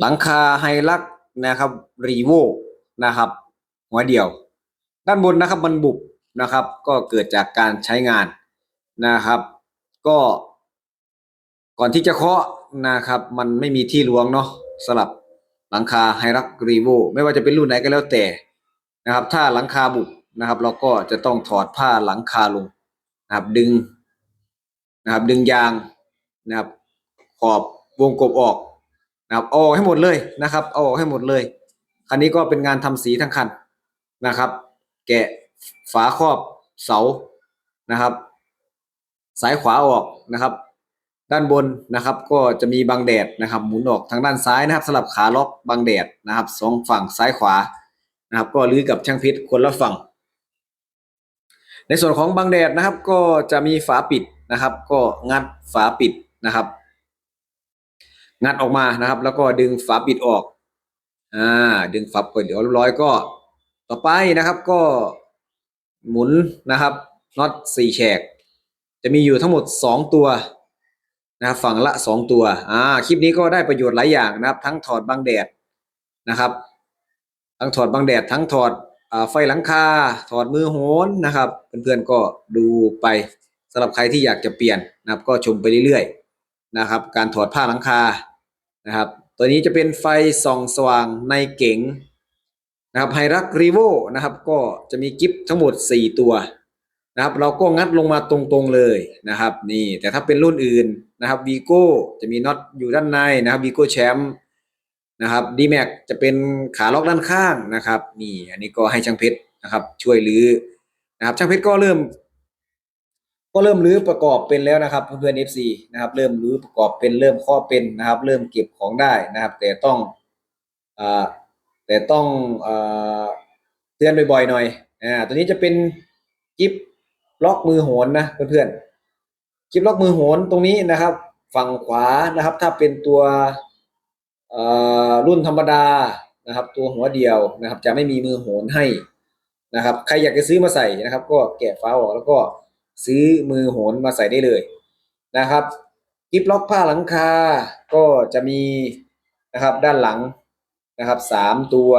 หลังคาไฮลักนะครับรีโวนะครับ หัวเดียว ด้านบนนะครับมันบุบนะครับ ก็เกิดจากการใช้งานนะครับ ก็ก่อนที่จะเคาะนะครับ มันไม่มีที่ล้วงเนาะสลับหลังคาไฮรักรีโวไม่ว่าจะเป็นรุ่นไหนก็แล้วแต่นะครับ ถ้าหลังคาบุบนะครับ เราก็จะต้องถอดผ้าหลังคาลงนะครับดึงนะครับดึงยางนะครับขอบวงกบออก นะครับออกให้หมดเลยนะครับออกให้หมดเลย คันนี้ก็เป็นงานทำสีทั้งคันนะครับ แกะฝาครอบเสานะครับ สายขวาออกนะครับ ด้านบนนะครับ ก็จะมีบังแดดนะครับ หมุนออกทางด้านซ้ายนะครับสลับขาล็อกบังแดดนะครับสองฝั่งซ้ายขวานะครับ ก็ลื้อกับช่างพชรคนละฝั่ง ในส่วนของบังแดดนะครับ ก็จะมีฝาปิดนะครับ ก็งัดฝาปิดนะครับ งัดออกมานะครับ แล้วก็ดึงฝาปิดออก อ่า ดึงฝาเปิดเดี๋ยวเรียบร้อยก็ ต่อไปนะครับก็หมุนนะครับน็อตสี่แฉก จะมีอยู่ทั้งหมดสองตัวนะครับฝั่งละสองตัว อ่า คลิปนี้ก็ได้ประโยชน์หลายอย่างนะครับ ทั้งถอดบังแดดนะครับ ทั้งถอดบังแดด ทั้งถอดอไฟหลังคา ถอดมือโหนนะครับ เพื่อนๆก็ดูไปสำหรับใครที่อยากจะเปลี่ยนนะครับ ก็ชมไปเรื่อยๆนะครับ การถอดผ้าหลังคา นะครับ ตัวนี้จะเป็นไฟส่องสว่างในเก๋งนะครับไฮรักรีโวนะครับก็จะมีกิฟทั้งหมด 4 ตัวนะครับ เราก็งัดลงมาตรงๆเลยนะครับ นี่แต่ถ้าเป็นรุ่นอื่นนะครับวีโก้จะมีน็อตอยู่ด้านในนะครับวีโก้แชมป์นะครับดีแม็กจะเป็นขาล็อกด้านข้างนะครับ นี่อันนี้ก็ให้ช่างเพชรนะครับ ช่วยรื้อนะครับ ช่างเพชรก็เริ่ม ก็เริ่มรื้อประกอบเป็นแล้วนะครับเพื่อนๆ FC นะครับ เริ่มรื้อประกอบเป็นเริ่มข้อเป็นนะครับ เริ่มเก็บของได้นะครับ แต่ต้องอแต่ต้องอเตือนบ่อยๆหน่อยอ่าตัวนี้จะเป็นกิฟล็อกมือโหนนะเพื่อนๆกิฟล็อกมือโหนตรงนี้นะครับ ฝั่งขวานะครับ ถ้าเป็นตัวรุ่นธรรมดานะครับ ตัวหัวเดียวนะครับ จะไม่มีมือโหนให้นะครับ ใครอยากจะซื้อมาใส่นะครับ ก็แกะฝาออกแล้วก็ ซื้อมือโหนมาใส่ได้เลยนะครับกิฟล็อกผ้าหลังคาก็จะมีนะครับด้านหลังนะครับสามตัว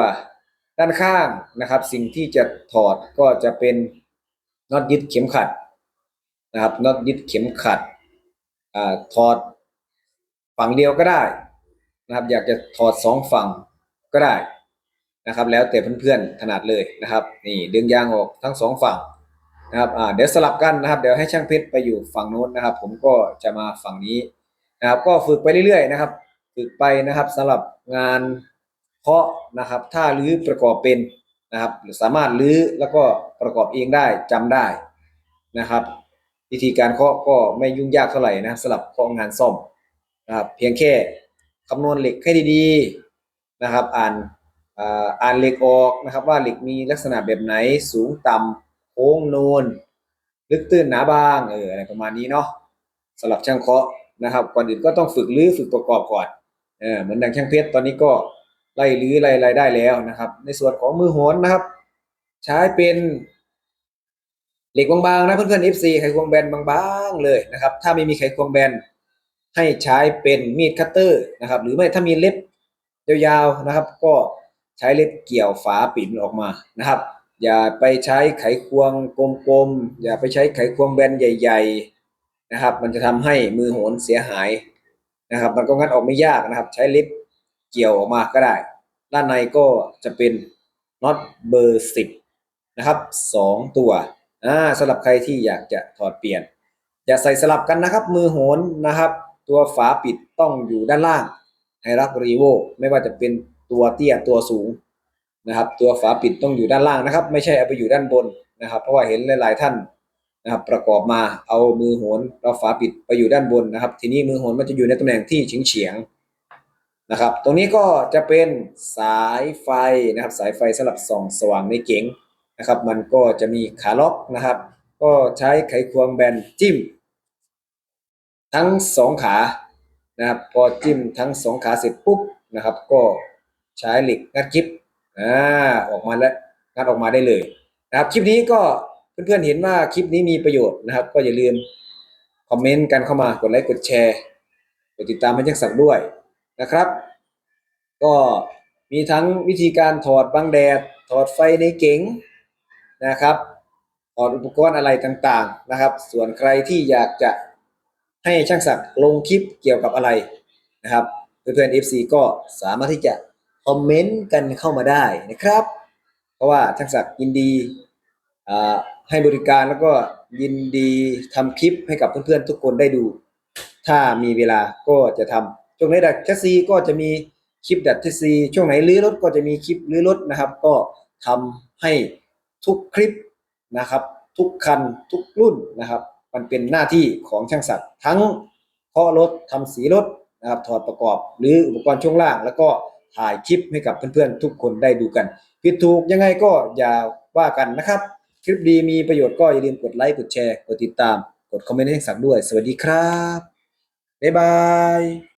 ด้านข้างนะครับ สิ่งที่จะถอดก็จะเป็นน็อตยึดเข็มขัดนะครับน็อตยึดเข็มขัดอ่าถอดฝั่งเดียวก็ได้นะครับ อยากจะถอดสองฝั่งก็ได้นะครับ แล้วแต่เพื่อนๆถนัดเลยนะครับ นี่ดึงยางออกทั้งสองฝั่ง นะครับเดี๋ยวสลับกันนะครับ เดี๋ยวให้ช่างเพชรไปอยู่ฝั่งโน้นนะครับ ผมก็จะมาฝั่งนี้นะครับ ก็ฝึกไปเรื่อยๆนะครับ ฝึกไปนะครับสำหรับงานเคาะนะครับ ถ้ารื้อประกอบเป็นนะครับหรือสามารถรื้อแล้วก็ประกอบเองได้จำได้นะครับ วิธีการเคาะก็ไม่ยุ่งยากเท่าไหร่นะสำหรับเคาะงานซ่อมนะครับเพียงแค่คำนวณเหล็กให้ดีๆนะครับ อ่านอ่าอ่านเหล็กออกนะครับ ว่าเหล็กมีลักษณะแบบไหนสูงต่ำ โค้งนูนลึกตื้นหนาบางเอออะไรประมาณนี้เนาะสำหรับช่างเคาะนะครับก่อนอื่นก็ต้องฝึกรื้อฝึกประกอบก่อนเออเหมือนดังช่างเพชรตอนนี้ก็ไล่รื้อไล่ไล่ได้แล้วนะครับ ในส่วนของมือโหนนะครับ ใช้เป็นเหล็กบางๆนะเพื่อนๆ FC ไขควงแบนบางๆเลยนะครับ ถ้าไม่มีไขควงแบนให้ใช้เป็นมีดคัตเตอร์นะครับ หรือไม่ถ้ามีเล็บยาวๆนะครับ ก็ใช้เล็บเกี่ยวฝาปิดมันออกมานะครับ อย่าไปใช้ไขควงกลมๆ อย่าไปใช้ไขควงแบนใหญ่ ๆนะครับ มันจะทำให้มือโหนเสียหายนะครับ มันก็งัดออกไม่ยากนะครับ ใช้ลิฟต์เกี่ยวออกมาก็ได้ ด้านในก็จะเป็นน็อตเบอร์สิบนะครับสองตัวอ่าสำหรับใครที่อยากจะถอดเปลี่ยน อย่าใส่สลับกันนะครับ มือโหนนะครับ ตัวฝาปิดต้องอยู่ด้านล่างไฮรักรีโวไม่ว่าจะเป็นตัวเตี้ยตัวสูง นะครับ ตัวฝาปิดต้องอยู่ด้านล่างนะครับ ไม่ใช่เอาไปอยู่ด้านบนนะครับ เพราะว่าเห็นหลาย ๆ ท่านนะครับ ประกอบมาเอามือโหนเอาฝาปิดไปอยู่ด้านบนนะครับ ทีนี้มือโหนมันจะอยู่ในตำแหน่งที่เฉียงเฉียงๆนะครับ ตรงนี้ก็จะเป็นสายไฟนะครับ สายไฟสำหรับส่องสว่างในเก๋งนะครับ มันก็จะมีขาล็อกนะครับ ก็ใช้ไขควงแบนจิ้ม ทั้งสองขานะครับ พอจิ้มทั้งสองขาเสร็จปุ๊บนะครับ ก็ใช้เหล็กงัดคลิป อ่าออกมาแล้วงัดออกมาได้เลยนะครับ คลิปนี้ก็เพื่อนๆเห็นว่าคลิปนี้มีประโยชน์นะครับ ก็อย่าลืมคอมเมนต์กันเข้ามากดไลค์กดแชร์กดติดตามให้ช่งศักดิ์ด้วยนะครับ ก็มีทั้งวิธีการถอดบังแดด ถอดไฟในเก๋งนะครับถอดอุปกรณ์อะไรต่างๆนะครับ ส่วนใครที่อยากจะให้ช่างศักดิ์ลงคลิปเกี่ยวกับอะไรนะครับเพื่อนๆ FC ก็สามารถที่จะ คอมเมนต์กันเข้ามาได้นะครับ เพราะว่าช่างศักดิ์ยินดีให้บริการแล้วก็ยินดีทำคลิปให้กับเพื่อนๆทุกคนได้ดู ถ้ามีเวลาก็จะทำช่วงไหนดัดแคสซีก็จะมีคลิปดัดแคสซีช่วงไหนรื้อรถก็จะมีคลิปรื้อรถนะครับ ก็ทำให้ทุกคลิปนะครับ ทุกคันทุกรุ่นนะครับ มันเป็นหน้าที่ของช่างศักดิ์ทั้งเคาะรถทำสีรถนะครับถอดประกอบ หรืออุปกรณ์ช่วงล่างแล้วก็ ถ่ายคลิปให้กับเพื่อนๆทุกคนได้ดูกัน ผิดถูกยังไงก็อย่าว่ากันนะครับ คลิปดีมีประโยชน์ก็อย่าลืมกดไลค์กดแชร์กดติดตาม กดคอมเมนต์ให้สักดิ์ด้วย สวัสดีครับบ๊ายบาย